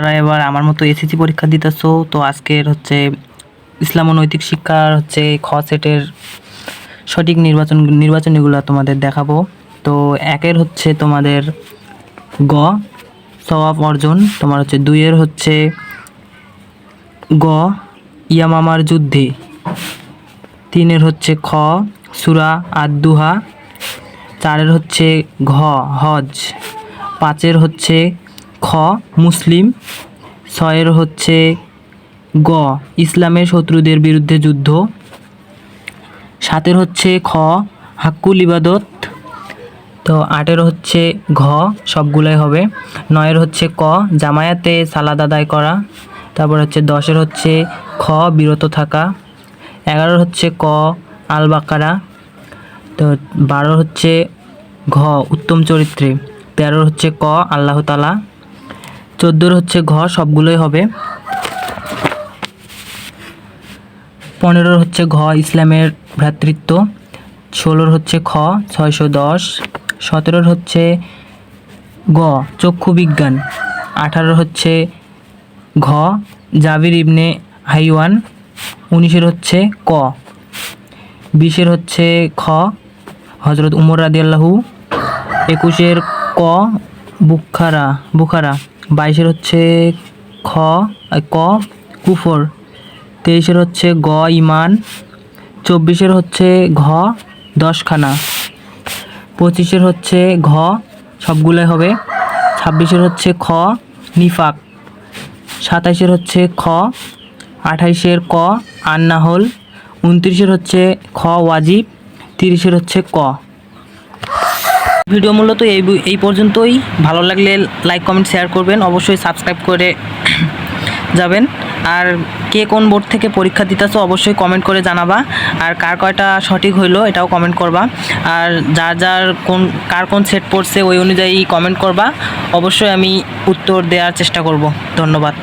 যারা এবার আমার মতো এসএসসি পরীক্ষা দিতেছো, তো আজকের হচ্ছে ইসলাম ও নৈতিক শিক্ষার হচ্ছে খ সেটের সঠিক নির্বাচন, নির্বাচনীগুলো তোমাদের দেখাবো। তো একের হচ্ছে তোমাদের গ, সওয়াব অর্জন। তোমার হচ্ছে দুইয়ের হচ্ছে গ, ইয়ামামার যুদ্ধে। তিনের হচ্ছে খ, সুরা আদুহা চারের হচ্ছে ঘ, হজ। পাঁচের হচ্ছে খ, মুসলিম। ছয়ের হচ্ছে গ, ইসলামের শত্রুদের বিরুদ্ধে যুদ্ধ। সাতের হচ্ছে খ, হাক্কুল ইবাদত। তো আটের হচ্ছে ঘ, সবগুলোই হবে। নয়ের হচ্ছে ক, জামায়াতে সালাদ আদায় করা। তারপর হচ্ছে দশের হচ্ছে খ, বিরত থাকা। এগারোর হচ্ছে ক আল বাকারা তো বারোর হচ্ছে ঘ, উত্তম চরিত্রে। তেরোর হচ্ছে ক, আল্লাহ তালা চোদ্দোর হচ্ছে ঘ, সবগুলোই হবে। পনেরোর হচ্ছে ঘ, ইসলামের ভ্রাতৃত্ব। ষোলোর হচ্ছে খ, ছয়শো দশ। সতেরোর হচ্ছে গ, চক্ষু বিজ্ঞান। আঠারোর হচ্ছে ঘ, জাবির ইবনে হাইওয়ান। উনিশের হচ্ছে ক। বিশের হচ্ছে খ হজরত উমর রাদিয়াল্লাহু। একুশের ক, বুখারা বুখারা। বাইশের হচ্ছে খ ক, কুফর। তেইশের হচ্ছে গ ইমান চব্বিশের হচ্ছে ঘ, দশখানা। পঁচিশের হচ্ছে ঘ, সবগুলোই হবে। ছাব্বিশের হচ্ছে খ, নিফাক। সাতাইশের হচ্ছে খ, আঠাইশের ক, আন্নাহল। উনত্রিশের হচ্ছে খ, ওয়াজিব। তিরিশের হচ্ছে ক। ভিডিও মূলত এই এই পর্যন্তই। ভালো লাগলে লাইক কমেন্ট শেয়ার করবেন। অবশ্যই সাবস্ক্রাইব করে যাবেন। আর কে কোন বোর্ড থেকে পরীক্ষা দিতেছো অবশ্যই কমেন্ট করে জানাবা। আর কার কয়টা সঠিক হইল এটাও কমেন্ট করবা। আর যার যার কোন, কার কোন সেট পড়ছে ওই অনুযায়ী কমেন্ট করবা। অবশ্যই আমি উত্তর দেওয়ার চেষ্টা করব। ধন্যবাদ।